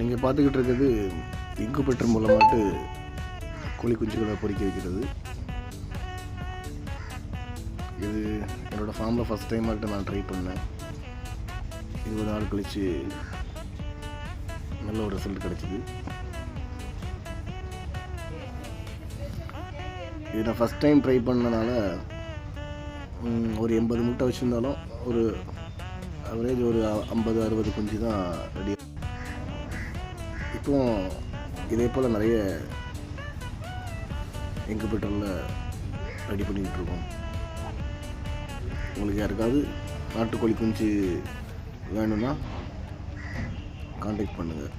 நீங்கள் பார்த்துக்கிட்டு இருக்கிறது இன்குபேட்டர் மூலமாட்டு கோழி குஞ்சுகளை பொறிக்க வைக்கிறது. இது என்னோடய ஃபார்மில் ஃபஸ்ட் டைம் ஆகிட்டு நான் ட்ரை பண்ணேன். இருபது நாள் கழித்து நல்ல ஒரு ரிசல்ட் கிடச்சிது. இது நான் ஃபஸ்ட் டைம் ட்ரை பண்ணனால ஒரு எண்பது முட்டை வச்சுருந்தாலும் ஒரு அவரேஜ் ஒரு ஐம்பது அறுபது குஞ்சு தான் ரெடி இப்போவும் இதே போல் நிறைய இன்குபேட்டரில் ரெடி பண்ணிக்கிட்டு இருக்கோம். உங்களுக்கு யாருக்காவது நாட்டுக்கோழி குஞ்சு வேணும்னா காண்டாக்ட் பண்ணுங்கள்